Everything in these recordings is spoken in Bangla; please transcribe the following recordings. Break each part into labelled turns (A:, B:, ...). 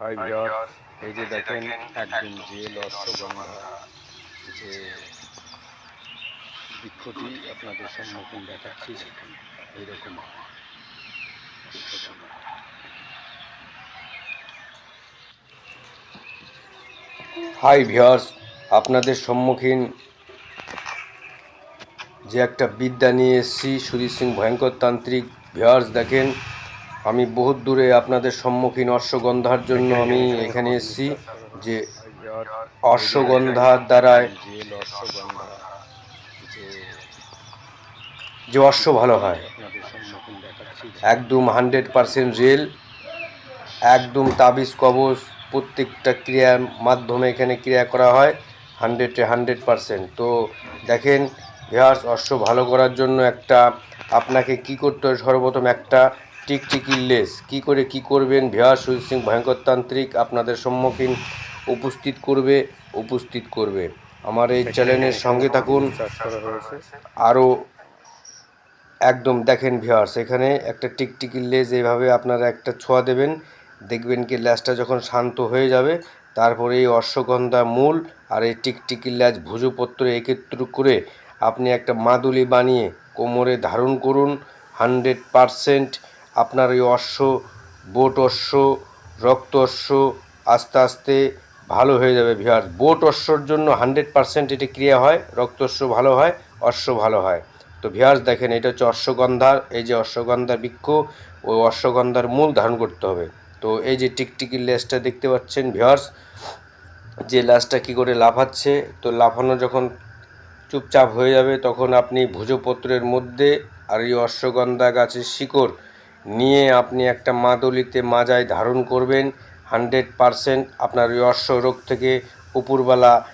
A: হাই ভিউয়ার্স এই যে দেখেন একদম জেল অশ্বগন্ধা যে বৃক্ষটি আপনাদের সম্মুখীন দেখাচ্ছি দেখুন এইরকম হাই ভিউয়ার্স আপনাদের সম্মুখীন যে একটা বিদ্যা নিয়ে এসেছি সুধীর সিং ভয়ঙ্কর তান্ত্রিক। ভিউয়ার্স দেখেন আমি বহুত দূরে আপনাদের সম্মুখীন অশ্বগন্ধার জন্য আমি এখানে এসেছি, যে অশ্বগন্ধার দ্বারায় যে অশ্ব ভালো হয়। একদম হান্ড্রেড পারসেন্ট রেল একদম তাবিজ কবজ প্রত্যেকটা ক্রিয়ার মাধ্যমে এখানে ক্রিয়া করা হয়, হান্ড্রেডে হান্ড্রেড পারসেন্ট। তো দেখেন ভিয়ার্স অশ্ব ভালো করার জন্য একটা, আপনাকে কি করতে হয় সর্বপ্রথম একটা টিকটিকির লেস কি করে কি করবেন? ভিয়ার সুজিত সিং ভয়ঙ্করতান্ত্রিক আপনাদের সম্মুখীন উপস্থিত করবে উপস্থিত করবে। আমার এই চ্যানেলের সঙ্গে থাকুন। আরও একদম দেখেন ভিওয়ার্স এখানে একটা টিকটিকির লেজ এইভাবে আপনারা একটা ছোঁয়া দেবেন। দেখবেন কি ল্যাজটা যখন শান্ত হয়ে যাবে, তারপরে এই অশ্বগন্ধা মূল আর এই টিকটিকির ল্যাজ ভুজপত্র একত্র করে আপনি একটা মাদুলি বানিয়ে কোমরে ধারণ করুন। হান্ড্রেড পারসেন্ট আপনার ওই অশ্ব, বোট অশ্ব, রক্ত অশ্ব আস্তে আস্তে ভালো হয়ে যাবে ভিওয়ার্স বোট অশ্বর জন্য হান্ড্রেড পারসেন্ট এটি ক্রিয়া হয়, রক্ত অশ্ব ভালো হয়, অশ্ব ভালো হয়। তো ভিয়ার্স দেখেন, এটা হচ্ছে অশ্বগন্ধার, এই যে অশ্বগন্ধার বৃক্ষ ওই অশ্বগন্ধার মূল ধারণ করতে হবে। তো এই যে টিকটিকির লেজটা দেখতে পাচ্ছেন ভিয়ার্স যে লেজটা কী করে লাফাচ্ছে, তো লাফানো যখন চুপচাপ হয়ে যাবে, তখন আপনি ভুজপত্রের মধ্যে আর এই অশ্বগন্ধা গাছের শিকড় নিয়ে আপনি একটা মাদলিতে মাজায় ধারণ করবেন। হান্ড্রেড পারসেন্ট আপনার অশ্ব রোগ থেকে উপরবেলা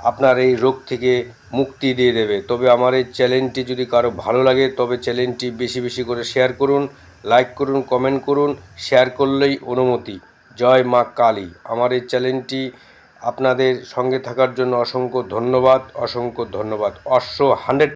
A: আপনার এই রোগ থেকে মুক্তি দিয়ে দেবে। তবে আমার এই চ্যানেলটি যদি কারও ভালো লাগে, তবে চ্যানেলটি বেশি বেশি করে শেয়ার করুন, লাইক করুন, কমেন্ট করুন, শেয়ার করলেই অনুমতি। জয় মা কালী। আমার এই চ্যানেলটি আপনাদের সঙ্গে থাকার জন্য অসংখ্য ধন্যবাদ অসংখ্য ধন্যবাদ। অশ্ব হান্ড্রেড